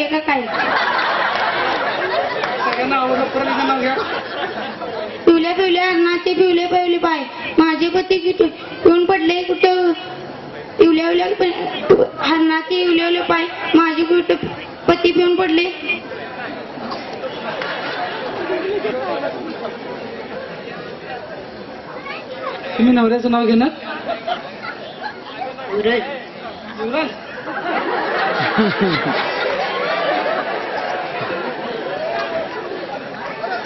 पडले का काय? सगळ्यांना घ्या. पिवल्या पिवल्या अन्नाचे पिवले पिवले पाय. माझे पती किती? पिऊन पडले? कुठं? पिवल्या हरणाचे पिवले पाय. माझे कुठं पती पिऊन पडले? तुम्ही नवऱ्याचं नाव घेणार? युवराज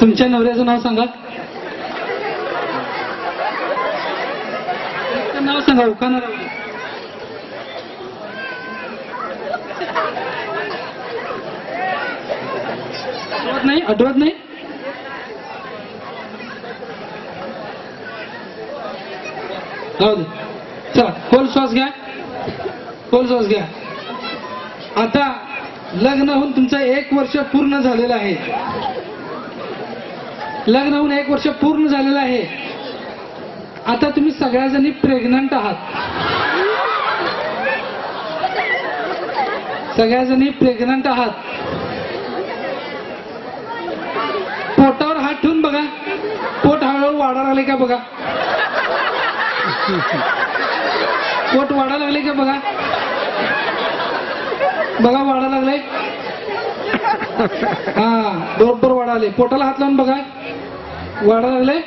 तुमच्या नवऱ्याचं नाव सांगा. नाव सांगा उखाना राहू आठवत नाही आठवत नाही. चला खोल श्वास घ्या? खोल श्वास घ्या? आता लग्न होऊन तुमचं एक वर्ष पूर्ण झालेलं आहे. लग्न होऊन एक वर्ष पूर्ण झालेलं आहे. आता तुम्ही सगळ्याजणी प्रेग्नंट आहात. सगळ्याजणी प्रेग्नंट आहात. पोटावर हात ठेवून बघा. पोट हळूहळू वाढा लागले का बघा? पोट वाढा लागले का बघा? बघा वाढायला लागले. हा बरोबर वाढाले पोटाला हात लावून बघा. वाढा लागले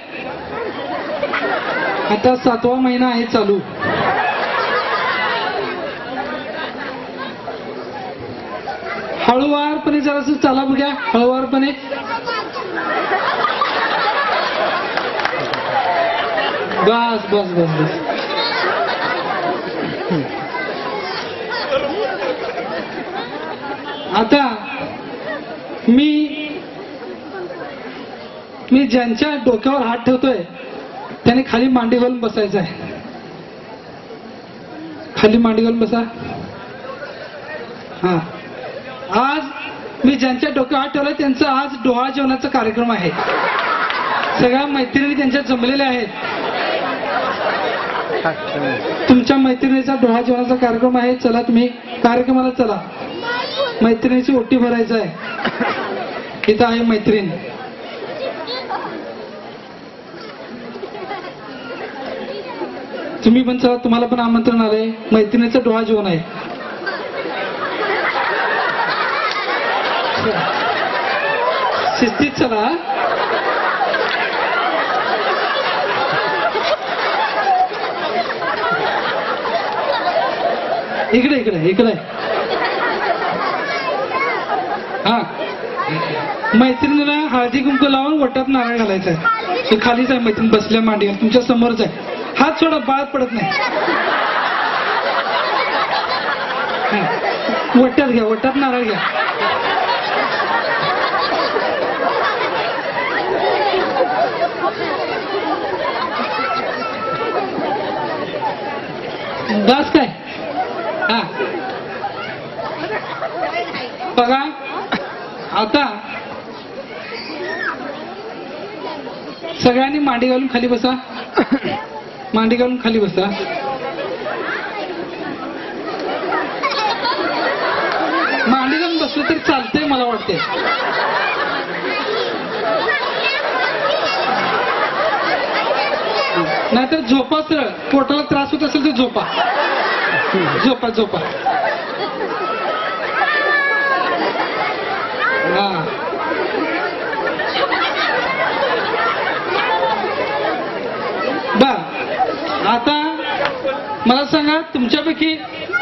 आता सातवा महिना आहे चालू. हळूवारपणे जरासं चाला बघ्या. हळूवारपणे. बस बस बस बस. आता मी मी ज्यांच्या डोक्यावर हात ठेवतोय त्याने खाली मांडी घालून बसायचं आहे. खाली मांडी घालून बसा. हा. आज मी ज्यांच्या डोक्यावर हात ठेवलाय त्यांचा आज डोहा जेवणाचा कार्यक्रम आहे. सगळ्या मैत्रिणी त्यांच्या जमलेल्या आहेत. तुमच्या मैत्रिणीचा डोहा जेवणाचा कार्यक्रम आहे चला तुम्ही कार्यक्रमाला चला. मैत्रिणीची ओटी भरायचं आहे. इथं आहे मैत्रीण. तुम्ही पण चला तुम्हाला पण आमंत्रण आलंय. मैत्रिणीचं डोळा जेवण आहे. शिस्तीत चला इकडे इकडे इकडे. हा. मैत्रिणीला हळदी कुंकू लावून वटात नारळ घालायचा आहे खालीच आहे मैत्रीण बसल्या मांडीवर. तुमच्या समोरच आहे. हात सोडा बाळ पडत नाही. हा. वट्यात घ्या वटात नारळ घ्या. बस काय? हा. बघा. आता सगळ्यांनी मांडी घालून खाली बसा. मांडी घालून खाली बसा. मांडी घालून बसलं तर चालतंय मला वाटते नाहीतर झोपा सरळ पोटाला त्रास होत असेल तर झोपा. झोपा झोपा. मला सांगा तुमच्यापैकी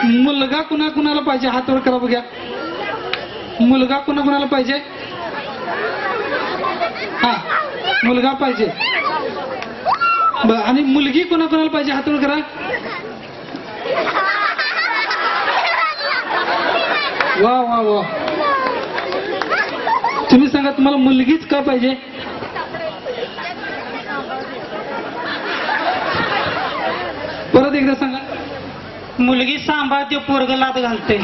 मुलगा कुणा कुणाला पाहिजे? हात वर करा बघ्या. मुलगा कुणा कुणाला पाहिजे? हा मुलगा पाहिजे. बर आणि मुलगी कोणा कोणाला पाहिजे? हात वर करा. वा वा वा. तुम्ही सांगा तुम्हाला मुलगीच का पाहिजे? परत एकदा सांगा. मुलगी सांभाळते पोरग लात घालते.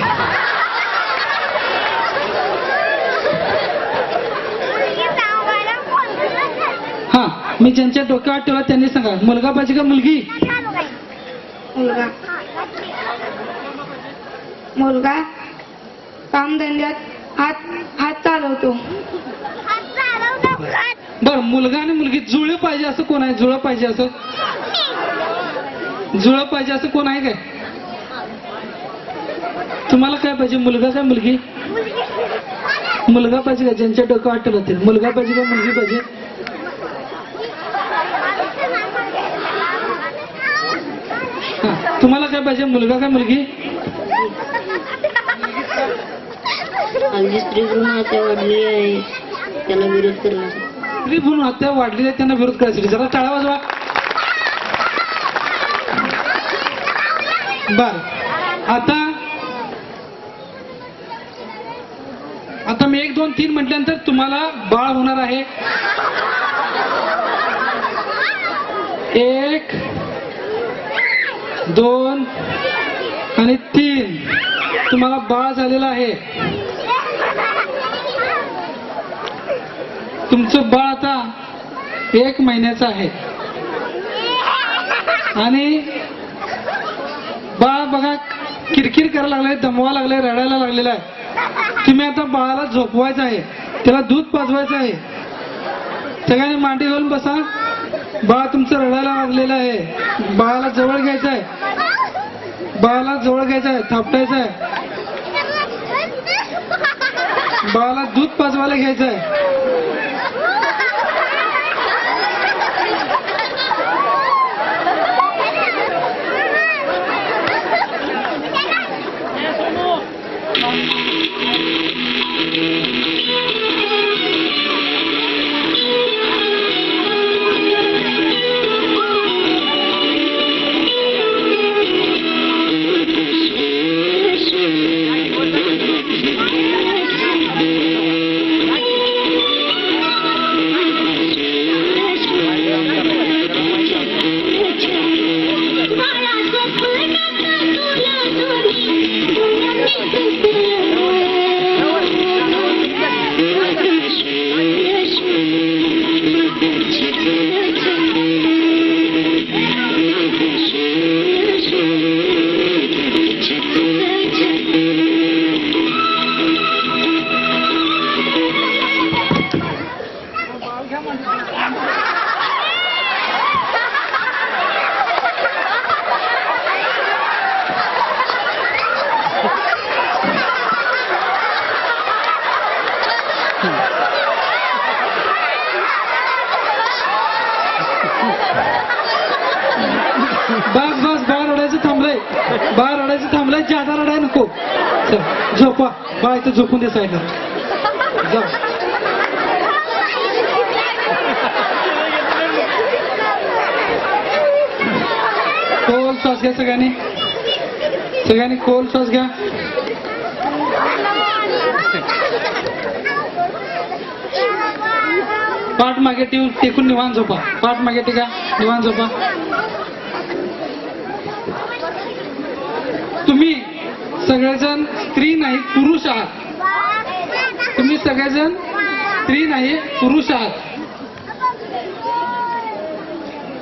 हा मी ज्यांच्या डोक्यावर ठेवला त्यांनी सांगा मुलगा पाहिजे का मुलगी? मुलगा. मुलगा कामधंद्यात हात हात चालवतो. बर मुलगा आणि मुलगी जुळं पाहिजे असं कोण आहे? जुळं पाहिजे असं? जुळं पाहिजे असं कोण आहे काय? तुम्हाला काय पाहिजे? मुलगा काय मुलगी? मुलगा पाहिजे का? ज्यांच्या डोकं वाटत राहतील मुलगा पाहिजे का? मुलगी पाहिजे? तुम्हाला काय पाहिजे? मुलगा काय मुलगी? अगदी स्त्री भ्रूण हत्या वाढली आहे. त्याला विरोध करणार स्त्री भ्रूण हत्या वाढली आहे त्यांना विरोध करायसाठी. जरा टाळा वाजवा. बर. आता आता मी एक दोन तीन म्हटल्यानंतर तुम्हाला बाळ होणार आहे. एक दोन आणि तीन. तुम्हाला बाळ झालेलं आहे. तुमचं बाळ आता एक महिन्याचं आहे. आणि बाळ बघा किरकिर करायला लागलाय दमवा लागलाय रडायला लागलेला आहे. मी आता बाळाला झोपवायचं आहे. त्याला दूध पाजवायचं आहे. सगळ्यांनी मांडी घालून बसा. बाळ तुमचं रडायला लागलेलं आहे. बाळाला जवळ घ्यायचं आहे. बाळाला जवळ घ्यायचं आहे. थापटायचं आहे. बाळाला दूध पाजवायला घ्यायचं आहे. झोपा बाय तर झोपून दे साईडला जा. खोल श्वास घ्या सगळ्यांनी. सगळ्यांनी खोल श्वास घ्या. पाठ मागे टेकून टेकून निवान झोपा. पाठ मागे टेका निवान झोपा. तुम्ही सगळेजण स्त्री नाही पुरुष आहात. तुम्ही सगळेजण स्त्री नाही पुरुष आहात.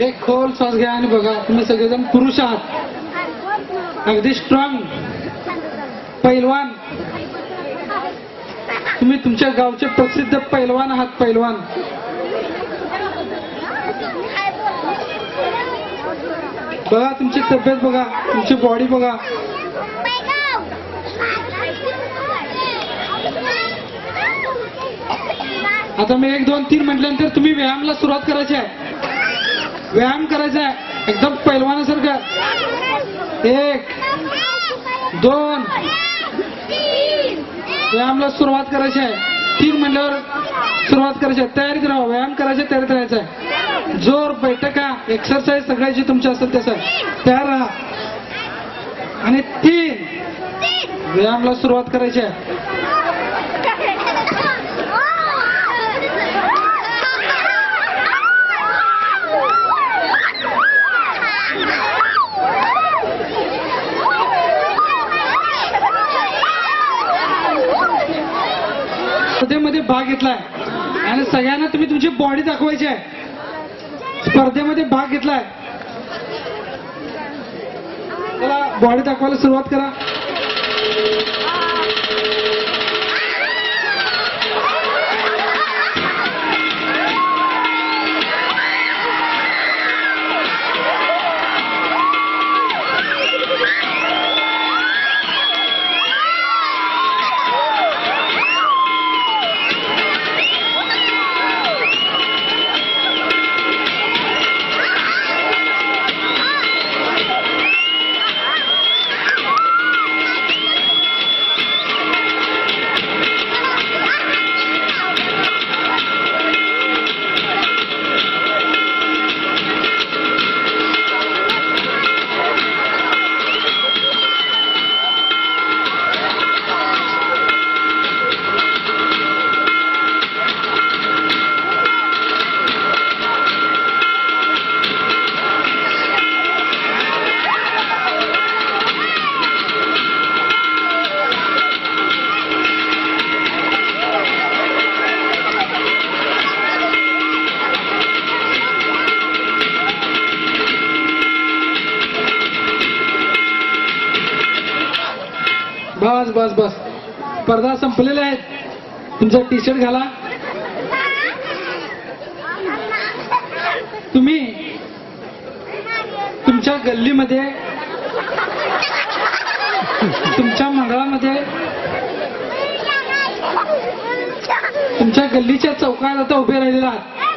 एक खोल श्वास घ्या आणि बघा तुम्ही सगळेजण पुरुष आहात. अगदी स्ट्रॉंग पैलवान. तुम्ही तुमच्या गावचे प्रसिद्ध पैलवान आहात पैलवान. बघा तुमची तब्येत बघा तुमची बॉडी बघा. आता मी एक दोन तीन म्हटल्यानंतर तुम्ही व्यायामला सुरुवात करायची आहे. व्यायाम करायचा आहे. एकदम पैलवानासारखं. एक दोन. व्यायामला सुरुवात करायची आहे. तीन म्हटल्यावर सुरुवात करायची आहे. तयारीत राहा. व्यायाम करायचा तयारीत राहायचं आहे. जोर बैठका एक्सरसाइज सगळ्याची तुमची असेल तसं तयार राहा. आणि तीन. व्यायामला सुरुवात करायची आहे. स्पर्धेमध्ये भाग घेतलाय. आणि सगळ्यांना तुम्ही तुमची बॉडी दाखवायची आहे. स्पर्धेमध्ये भाग घेतलाय. चला बॉडी दाखवायला सुरुवात करा. बस बस बस. पडदा संपलेले आहेत. तुमचा टी शर्ट घाला. तुम्ही तुमच्या गल्लीमध्ये तुमच्या मंडळामध्ये तुमच्या गल्लीच्या चौकात आता उभे राहिलेला आहात.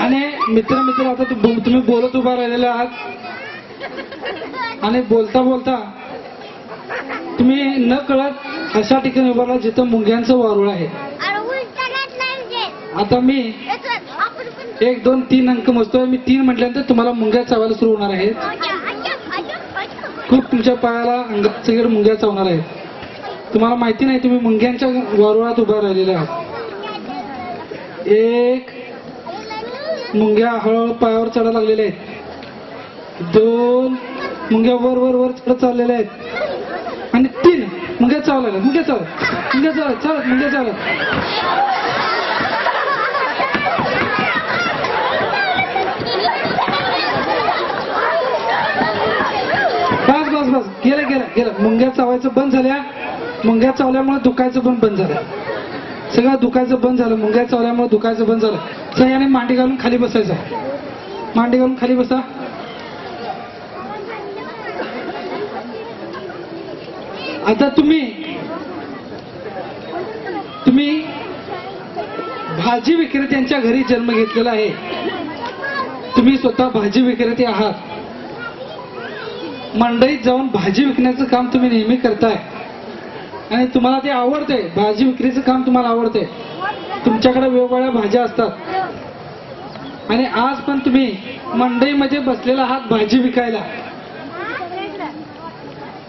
आणि मित्र मित्र आता तु- तुम्ही बोलत उभा राहिलेले आहात. आणि बोलता बोलता तुम्ही न कळत अशा ठिकाणी उभारला जिथं मुंग्यांचं वारुळ आहे. आता मी एक दोन तीन अंक मोजतोय. मी तीन म्हटल्यानंतर तुम्हाला मुंग्या चावायला सुरू होणार आहेत. खूप तुमच्या पायाला अंगात मुंग्या चावणार आहेत. तुम्हाला माहिती नाही तुम्ही मुंग्यांच्या वारुळात उभा राहिलेले आहात. एक मुंग्या हळूहळू पायावर चढा लागलेल्या आहेत. दोन मुंग्या वर वर वर चढत चाललेल्या आहेत. आणि तीन मुंग्या चाव लागल्या. मुंग्या चाव मुंग्या चावत चालत मुंग्या चालत बस बस बस. गेलं गेलं गेलं. मुंग्या चावायचं बंद झाल्या. मुंग्या चावल्यामुळे दुखायचं पण बंद झालं. सगळं दुखायचं बंद झालं. मुंग्या चावल्यामुळे दुखायचं बंद झालं. सगळ्यांनी मांडी घालून खाली बसायचं. मांडी घालून खाली बसा. आता तुम्ही तुम्ही भाजी विक्रेत्यांच्या घरी जन्म घेतलेला आहे. तुम्ही स्वतः भाजी विक्रेते आहात. मंडईत जाऊन भाजी विकण्याचं काम तुम्ही नेहमी करताय. आणि तुम्हाला ते आवडते. भाजी विक्रीचं काम तुम्हाला आवडते. तुमच्याकडे वेगवेगळ्या भाज्या असतात. आणि आज पण तुम्ही मंडईमध्ये बसलेला आहात भाजी विकायला.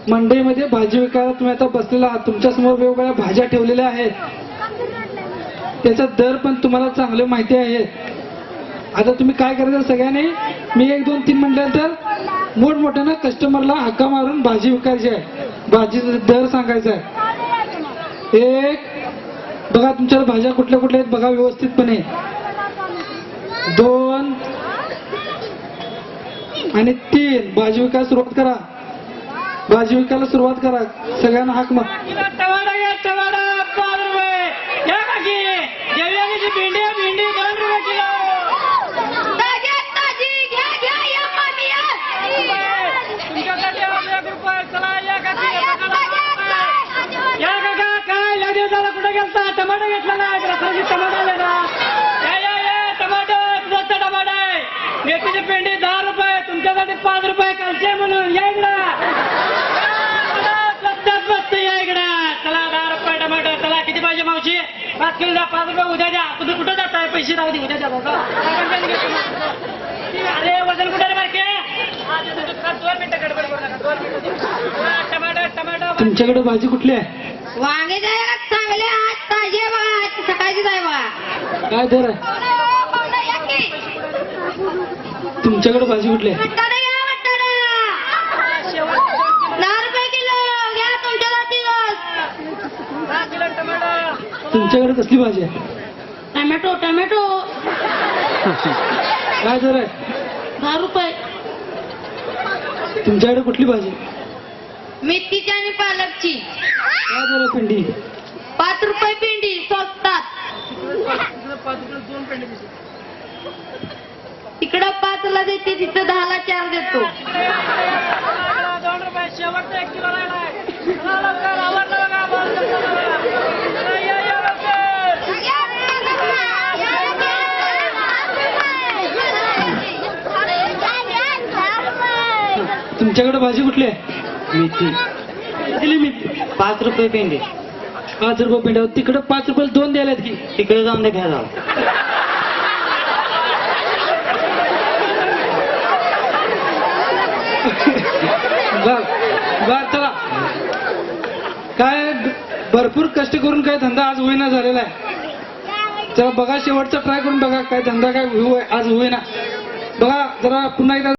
मंडईमध्ये भाजी विकायला तुम्ही आता बसलेला आहात. तुमच्यासमोर वेगवेगळ्या भाज्या ठेवलेल्या आहेत. त्याचा दर पण तुम्हाला चांगले माहिती आहे. आता तुम्ही काय करायचं सगळ्यांनी? मी एक दोन तीन म्हटल्यानंतर मोठमोठ्यानं कस्टमरला हक्का मारून भाजी विकायची आहे. भाजीचा दर सांगायचा आहे. एक. बघा तुमच्या भाज्या कुठल्या कुठल्या आहेत बघा व्यवस्थितपणे. दोन. आणि तीन. भाजी विकायला सुरुवात करा. भाजी विकायला सुरुवात करा. सगळ्यांना हाक मग भेंडी भेंडी दोन रुपये किलो तुमच्यासाठी आज एक रुपये चला या काकी या काका काय लगेच झाला कुठे गेलता टमाटा घेतला ना रसाची टमाटा आले ना. या या या टमाटो स्वस्त टमाटा आहे. मेथीची पेंडी दहा रुपये तुमच्यासाठी पाच रुपये कालचे आहे म्हणून. या इकडं. चला, स्वस्तात मस्त या इकडं. चला दहा रुपये टमाटो. चला किती पाहिजे मावशी? पाच किलो द्या पाच रुपये उद्या द्या. तुम्ही कुठं जाताय? पैसे राहू दे उद्या द्या बाबा. अरे वजन कुठे रे बारके दोन मिनिटं गडबड करू नका दोन मिनिटं टमाटो टमाटो तुमच्याकडे भाजी कुठली आहे? वांगे जायला चांगले ताजे बघा बघा काय दर आहे तुमच्याकडे भाजी कुठली आहे? तुमच्याकडे कसली भाजी आहे? Tomato tomato. काय दर आहे? दहा रुपये. तुमच्याकडे कुठली भाजी? मेथीची आणि पालकची. काय दर आहे पिंडी? पाच रुपये पिंडी स्वस्तात. तिकडं पाचला देते तिथं दहाला चार देतो. दोन रुपये शेवटचा एक किलो. तुमच्याकडे भाजी कुठली आहे? मेथी. पाच रुपये पेंडे. पाच रुपये पिंड्या तिकडं पाच रुपये दोन द्यायला की तिकडे जाऊन दे घ्यायला बर बर चला. काय भरपूर कष्ट करून काय धंदा आज होईना झालेला आहे. चला बघा शेवटचा ट्राय करून बघा काय धंदा काय होऊ आज होईना. बघा जरा पुन्हा एकदा